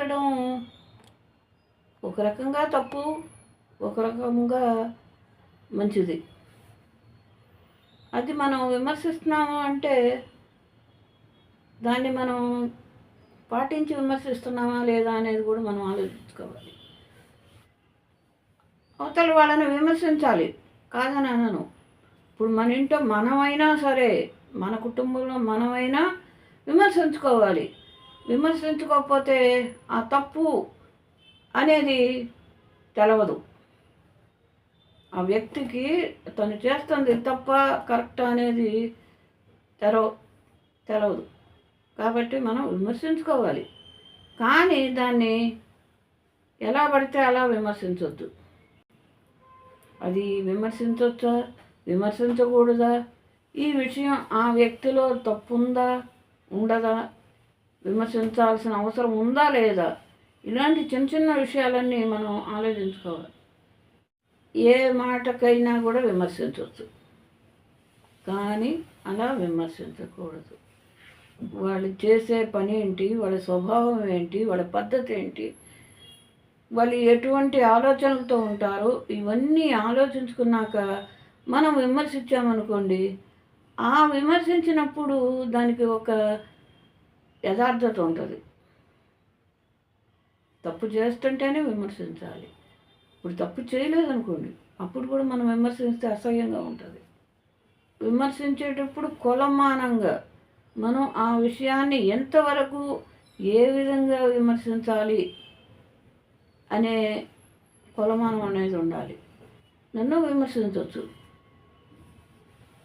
విమర్శించడం ఒక రకంగా తప్పు ఒక రకంగా మంచిది. అది మనం విమర్శిస్తున్నాము అంటే దాన్ని మనం పాటించి విమర్శిస్తున్నామా లేదా అనేది కూడా మనం ఆలోచించుకోవాలి. అవతల వాళ్ళని విమర్శించాలి. కాదని అనను. ఇప్పుడు మన ఇంట్లో మనమైనా సరే మన కుటుంబంలో మనమైనా విమర్శించుకోవాలి. విమర్శించుకోకపోతే ఆ తప్పు అనేది తెలవదు. ఆ వ్యక్తికి తను చేస్తుంది తప్ప కరెక్ట్ అనేది తెర తెలవదు. కాబట్టి మనం విమర్శించుకోవాలి. కానీ దాన్ని ఎలా పడితే అలా విమర్శించవద్దు అది విమర్శించవచ్చా విమర్శించకూడదా? ఈ విషయం ఆ వ్యక్తిలో తప్పుందా? ఉండదా? విమర్శించాల్సిన అవసరం ఉందా లేదా? ఇలాంటి చిన్న చిన్న విషయాలన్నీ మనం ఆలోచించుకోవాలి. ఏ మాటకైనా కూడా విమర్శించవచ్చు. కానీ అలా విమర్శించకూడదు. వాళ్ళు చేసే పని ఏంటి? వాళ్ళ స్వభావం ఏంటి? వాళ్ళ పద్ధతి ఏంటి? వాళ్ళు ఎటువంటి ఆలోచనలతో ఉంటారో ఇవన్నీ ఆలోచించుకున్నాక మనం విమర్శించామనుకోండి ఆ విమర్శించినప్పుడు దానికి ఒక యథార్థత ఉంటుంది. తప్పు చేస్తుంటేనే విమర్శించాలి. ఇప్పుడు తప్పు చేయలేదనుకోండి అప్పుడు కూడా మనం విమర్శిస్తే అసహ్యంగా ఉంటుంది. విమర్శించేటప్పుడు కొలమానంగా మనం ఆ విషయాన్ని ఎంతవరకు ఏ విధంగా విమర్శించాలి అనే కొలమానం అనేది ఉండాలి. నన్ను విమర్శించవచ్చు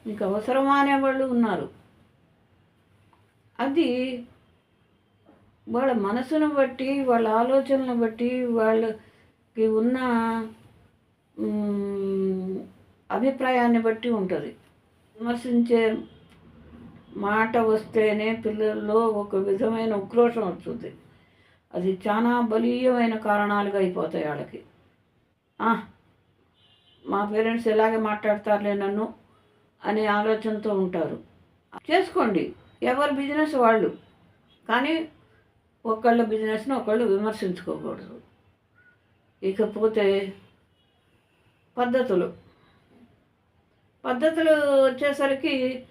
మీకు అవసరమా అనేవాళ్ళు ఉన్నారు. అది వాళ్ళ మనసును బట్టి వాళ్ళ ఆలోచనను బట్టి వాళ్ళకి ఉన్న అభిప్రాయాన్ని బట్టి ఉంటుంది. విమర్శించే మాట వస్తేనే పిల్లల్లో ఒక విధమైన ఉక్రోషం వస్తుంది. అది చాలా బలీయమైన కారణాలుగా అయిపోతాయి వాళ్ళకి. మా పేరెంట్స్ ఎలాగే మాట్లాడతారులే నన్ను అనే ఆలోచనతో ఉంటారు. చేసుకోండి. ఎవరి బిజినెస్ వాళ్ళు. కానీ ఒకళ్ళ బిజినెస్ని ఒకళ్ళు విమర్శించుకోకూడదు. ఇకపోతే పద్ధతులు. పద్ధతులు వచ్చేసరికి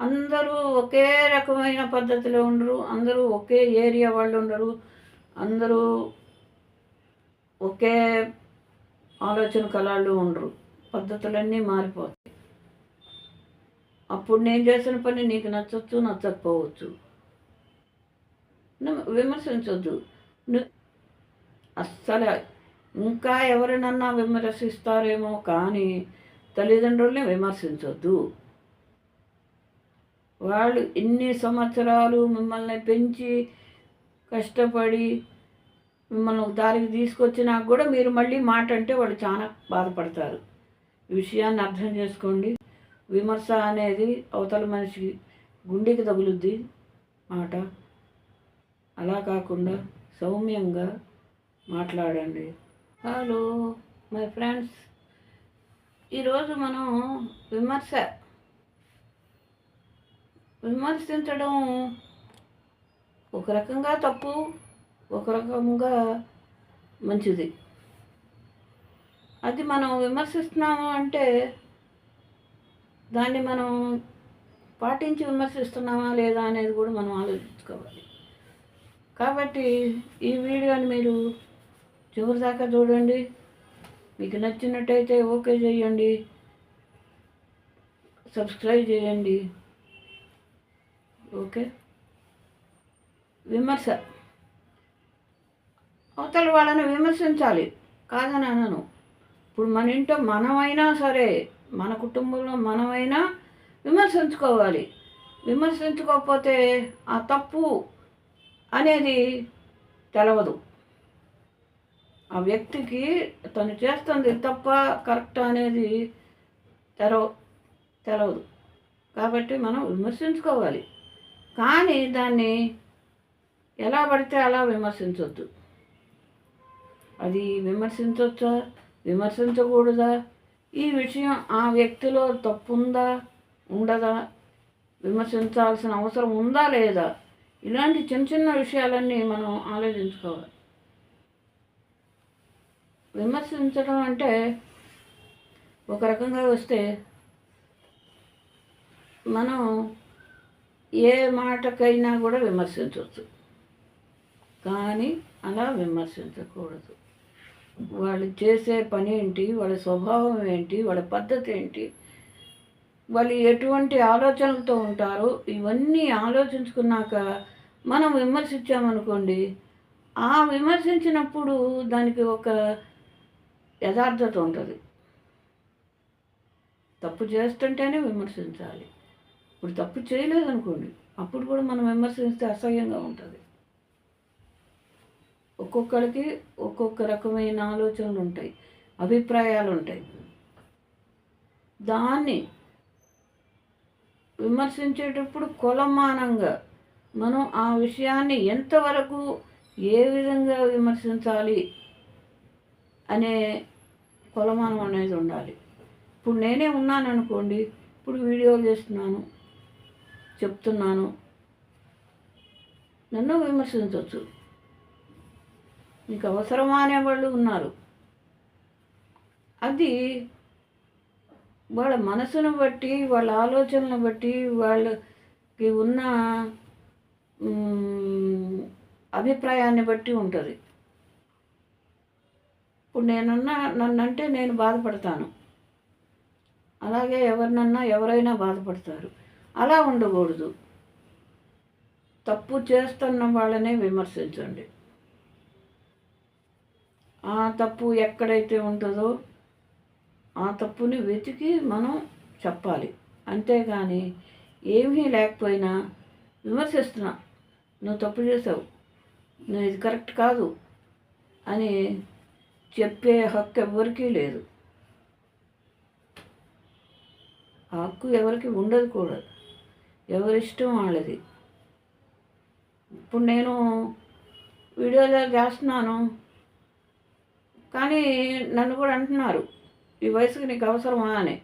అందరూ ఒకే రకమైన పద్ధతిలో ఉండరు అందరూ ఒకే ఏరియా వాళ్ళు ఉండరు అందరూ ఒకే ఆలోచన కళాళ్ళు ఉండరు. పద్ధతులన్నీ మారిపోతాయి. అప్పుడు నేను చేసిన పని నీకు నచ్చచ్చు నచ్చకపోవచ్చు. విమర్శించొద్దు. అస్సలు. ఇంకా ఎవరినన్నా విమర్శిస్తారేమో కానీ తల్లిదండ్రుల్ని విమర్శించొద్దు. వాళ్ళు ఇన్ని సంవత్సరాలు మిమ్మల్ని పెంచి కష్టపడి మిమ్మల్ని దారికి తీసుకొచ్చినా కూడా మీరు మళ్ళీ మాట అంటే వాళ్ళు చాలా బాధపడతారు. ఈ విషయాన్ని అర్థం చేసుకోండి. విమర్శ అనేది అవతల మనిషికి గుండెకి తగులుద్ది మాట. అలా కాకుండా సౌమ్యంగా మాట్లాడండి. హలో మై ఫ్రెండ్స్ ఈరోజు మనం విమర్శ విమర్శించడం ఒక రకంగా తప్పు ఒక రకంగా మంచిది. అది మనం విమర్శిస్తున్నాము అంటే దాన్ని మనం పాటించి విమర్శిస్తున్నామా లేదా అనేది కూడా మనం ఆలోచించుకోవాలి. కాబట్టి ఈ వీడియోని మీరు చివరి దాకా చూడండి. మీకు నచ్చినట్టయితే ఓకే చేయండి. సబ్స్క్రైబ్ చేయండి. ఓకే? విమర్శ. అవతల వాళ్ళని విమర్శించాలి. కాదని అనను. ఇప్పుడు మన ఇంట్లో మనమైనా సరే మన కుటుంబంలో మనమైనా విమర్శించుకోవాలి. విమర్శించుకోకపోతే ఆ తప్పు అనేది తెలవదు. ఆ వ్యక్తికి తను చేస్తుంది తప్ప కరెక్ట్ అనేది తెరవ తెలవదు. కాబట్టి మనం విమర్శించుకోవాలి. కానీ దాన్ని ఎలా పడితే అలా విమర్శించవద్దు అది విమర్శించవచ్చా విమర్శించకూడదా? ఈ విషయం ఆ వ్యక్తిలో తప్పుందా? ఉండదా? విమర్శించాల్సిన అవసరం ఉందా లేదా? ఇలాంటి చిన్న చిన్న విషయాలన్నీ మనం ఆలోచించుకోవాలి. విమర్శించడం అంటే ఒక రకంగా వస్తే మనం ఏ మాటకైనా కూడా విమర్శించవచ్చు. కానీ అలా విమర్శించకూడదు. వాళ్ళు చేసే పని ఏంటి? వాళ్ళ స్వభావం ఏంటి? వాళ్ళ పద్ధతి ఏంటి? వాళ్ళు ఎటువంటి ఆలోచనలతో ఉంటారో? ఇవన్నీ ఆలోచించుకున్నాక మనం విమర్శించామనుకోండి ఆ విమర్శించినప్పుడు దానికి ఒక యథార్థత ఉంటుంది. తప్పు చేస్తుంటేనే విమర్శించాలి. ఇప్పుడు తప్పు చేయలేదనుకోండి అప్పుడు కూడా మనం విమర్శిస్తే అసహ్యంగా ఉంటుంది. ఒక్కొక్కరికి ఒక్కొక్క రకమైన ఆలోచనలు ఉంటాయి అభిప్రాయాలు ఉంటాయి. దాన్ని విమర్శించేటప్పుడు కొలమానంగా మనం ఆ విషయాన్ని ఎంతవరకు ఏ విధంగా విమర్శించాలి అనే కొలమానం అనేది ఉండాలి. ఇప్పుడు నేనే ఉన్నాను అనుకోండి ఇప్పుడు వీడియోలు చేస్తున్నాను చెప్తున్నాను నన్ను విమర్శించవచ్చు మీకు అవసరమా అనేవాళ్ళు ఉన్నారు. అది వాళ్ళ మనసును బట్టి వాళ్ళ ఆలోచనలను బట్టి వాళ్ళకి ఉన్న అభిప్రాయాన్ని బట్టి ఉంటుంది. ఇప్పుడు నేనన్నా నన్నంటే నేను బాధపడతాను. అలాగే ఎవరినన్నా ఎవరైనా బాధపడతారు. అలా ఉండకూడదు. తప్పు చేస్తున్న వాళ్ళనే విమర్శించండి. ఆ తప్పు ఎక్కడైతే ఉంటుందో ఆ తప్పుని వెతికి మనం చెప్పాలి. అంతేగాని ఏమీ లేకపోయినా విమర్శిస్తున్నా నువ్వు తప్పు చేసావు నువ్వు ఇది కరెక్ట్ కాదు అని చెప్పే హక్కు ఎవరికీ లేదు. ఆ హక్కు ఎవరికి ఉండదు కూడా. ఎవరిష్టం వాళ్ళది. ఇప్పుడు నేను వీడియోలో చేస్తున్నాను కానీ నన్ను కూడా అంటున్నారు. ఈ వయసుకి నీకు అవసరమా అని.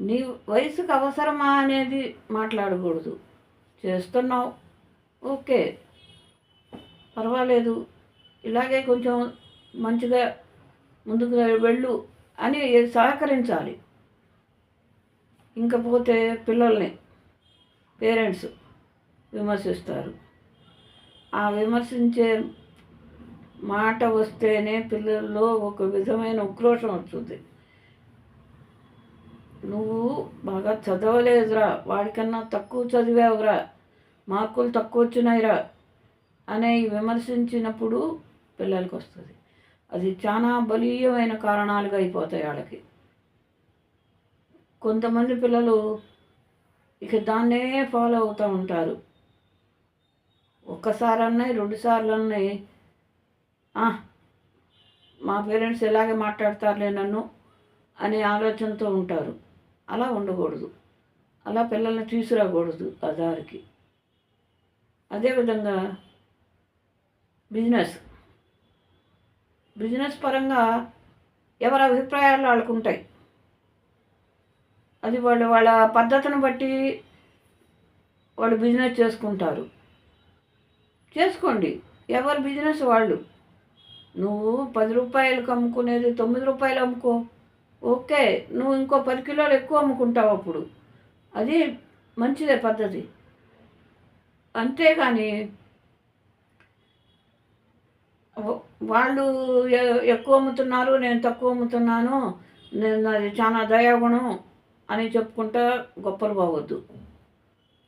నీ వయసుకు అవసరమా అనేది మాట్లాడకూడదు. చేస్తున్నావు ఓకే. పర్వాలేదు. ఇలాగే కొంచెం మంచిగా ముందుకు వెళ్ళు అని సహకరించాలి. ఇంకపోతే పిల్లల్ని పేరెంట్స్ విమర్శిస్తారు. ఆ విమర్శించే మాట వస్తేనే పిల్లల్లో ఒక విధమైన ఉక్రోషం వస్తుంది. నువ్వు బాగా చదవలేదురా. వాడికన్నా తక్కువ చదివావురా. మార్కులు తక్కువ వచ్చినాయిరా అనే విమర్శించినప్పుడు పిల్లలకి వస్తుంది అది చాలా బలీయమైన కారణాలుగా అయిపోతాయి వాళ్ళకి కొంతమంది పిల్లలు ఇక దాన్నే ఫాలో అవుతూ ఉంటారు. ఒక్కసారన్నాయి రెండుసార్లు అన్నాయి మా పేరెంట్స్ ఎలాగే మాట్లాడతారులే నన్ను అనే ఆలోచనతో ఉంటారు. అలా ఉండకూడదు. అలా పిల్లల్ని తీసుకురాకూడదు ఆ దారికి. అదేవిధంగా బిజినెస్. బిజినెస్ పరంగా ఎవరి అభిప్రాయాలు వాళ్ళకు ఉంటాయి. అది వాళ్ళు వాళ్ళ పద్ధతిని బట్టి వాళ్ళు బిజినెస్ చేసుకుంటారు. చేసుకోండి. ఎవరి బిజినెస్ వాళ్ళు? నువ్వు పది రూపాయలకు అమ్ముకునేది తొమ్మిది రూపాయలు అమ్ముకో. ఓకే నువ్వు ఇంకో పది కిలోలు ఎక్కువ అమ్ముకుంటావు అప్పుడు. అది మంచిదే పద్ధతి. అంతేగాని వాళ్ళు ఎక్కువ అమ్ముతున్నారు నేను తక్కువ అమ్ముతున్నాను నేను అది చాలా దయాగుణం అని చెప్పుకుంటా గొప్పలు పోవద్దు.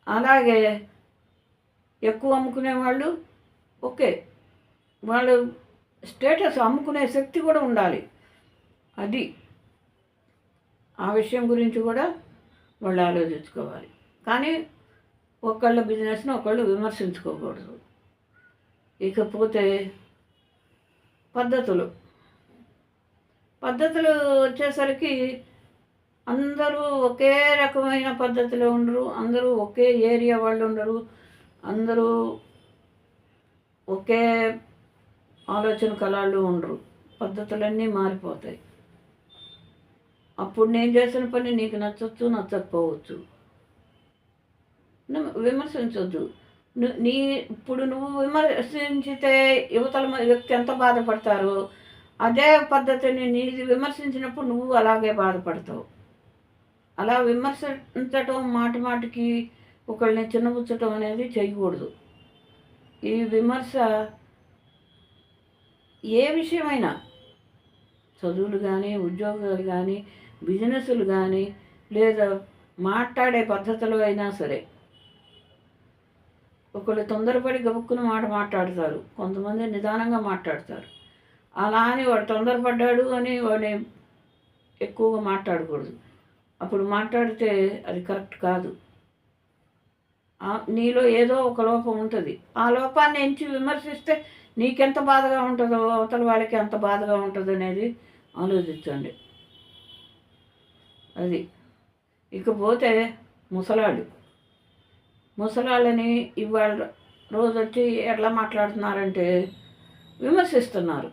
అలాగే ఎక్కువ అమ్ముకునే వాళ్ళు ఓకే వాళ్ళు స్టేటస్ అమ్ముకునే శక్తి కూడా ఉండాలి. అది. ఆ విషయం గురించి కూడా వాళ్ళు ఆలోచించుకోవాలి. కానీ ఒకళ్ళ బిజినెస్ని ఒకళ్ళు విమర్శించుకోకూడదు. ఇకపోతే పద్ధతులు. పద్ధతులు వచ్చేసరికి అందరూ ఒకే రకమైన పద్ధతిలో ఉండరు. అందరూ ఒకే ఏరియా వాళ్ళు ఉండరు. అందరూ ఒకే ఆలోచన కళాళ్ళు ఉండరు. పద్ధతులన్నీ మారిపోతాయి. అప్పుడు నేను చేసిన పని నీకు నచ్చచ్చు నచ్చకపోవచ్చు. విమర్శించవద్దు విమర్శించొద్దు. నీ ఇప్పుడు నువ్వు విమర్శించితే యువతల వ్యక్తి ఎంత బాధపడతారో? అదే పద్ధతిని నీది విమర్శించినప్పుడు నువ్వు అలాగే బాధపడతావు. అలా విమర్శించటం మాటి మాటికి ఒకళ్ళని చిన్నబుచ్చటం అనేది చేయకూడదు. ఈ విమర్శ ఏ విషయమైనా చదువులు కానీ ఉద్యోగాలు కానీ బిజినెస్లు కానీ లేదా మాట్లాడే పద్ధతిలో అయినా సరే. ఒకళ్ళు తొందరపడి గబుక్కున మాట మాట్లాడతారు. కొంతమంది నిదానంగా మాట్లాడతారు. అలా అని వాడు తొందరపడ్డాడు అని వాడిని ఎక్కువగా మాట్లాడకూడదు. అప్పుడు మాట్లాడితే అది కరెక్ట్ కాదు. ఆ- నీలో ఏదో ఒక లోపం ఉంటుంది. ఆ లోపాన్ని ఎంచి విమర్శిస్తే నీకెంత బాధగా ఉంటుందో అవతల వాళ్ళకి ఎంత బాధగా ఉంటుంది అనేది ఆలోచించండి. అది. ఇకపోతే ముసలాళ్ళు. ముసలాళ్ళని ఇవాళ రోజు వచ్చి ఎట్లా మాట్లాడుతున్నారంటే విమర్శిస్తున్నారు.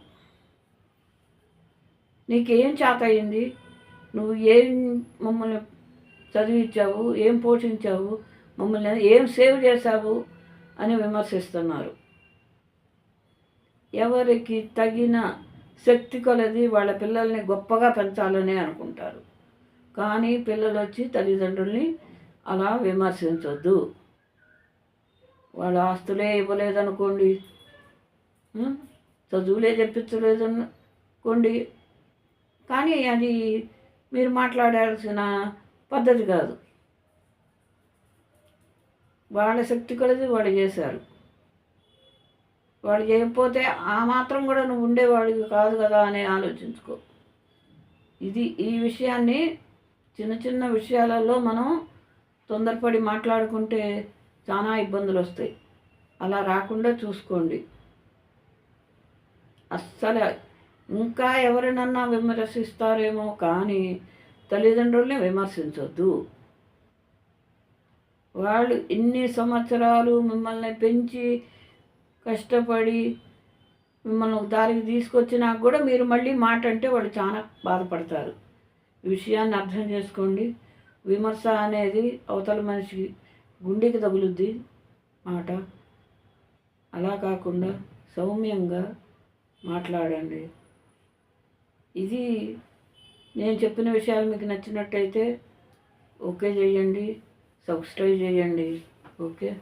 నీకేం చేత అయింది నువ్వు ఏం మమ్మల్ని చదివించావు ఏం పోషించావు? మమ్మల్ని ఏం సేవ్ చేశావు? అని విమర్శిస్తున్నారు. ఎవరికి తగిన శక్తి కొలది వాళ్ళ పిల్లల్ని గొప్పగా పెంచాలని అనుకుంటారు. కానీ పిల్లలు వచ్చి తల్లిదండ్రుల్ని అలా విమర్శించొద్దు. వాళ్ళ ఆస్తులే ఇవ్వలేదనుకోండి. చదువులే చదువులే చెప్పించలేదనుకోండి కానీ అది మీరు మాట్లాడాల్సిన పద్ధతి కాదు. వాళ్ళ శక్తి కొలది వాళ్ళు చేశారు. వాడు చేయకపోతే ఆ మాత్రం కూడా నువ్వు ఉండేవాడికి కాదు కదా అని ఆలోచించుకో. ఇది ఈ విషయాన్ని చిన్న చిన్న విషయాలలో మనం తొందరపడి మాట్లాడుకుంటే చాలా ఇబ్బందులు వస్తాయి అలా రాకుండా చూసుకోండి. అస్సలు. ఇంకా ఎవరినన్నా విమర్శిస్తారేమో కానీ తల్లిదండ్రుల్ని విమర్శించొద్దు. వాళ్ళు ఇన్ని సంవత్సరాలు మిమ్మల్ని పెంచి కష్టపడి మిమ్మల్ని దారికి తీసుకొచ్చినా కూడా మీరు మళ్ళీ మాట అంటే వాళ్ళు చాలా బాధపడతారు. విషయాన్ని అర్థం చేసుకోండి. విమర్శ అనేది అవతల మనిషికి గుండెకి తగులుద్ది మాట. అలా కాకుండా సౌమ్యంగా మాట్లాడండి. ఇది నేను చెప్పిన విషయాలు మీకు నచ్చినట్టయితే ఓకే చేయండి. సబ్స్క్రైబ్ చేయండి. ఓకే?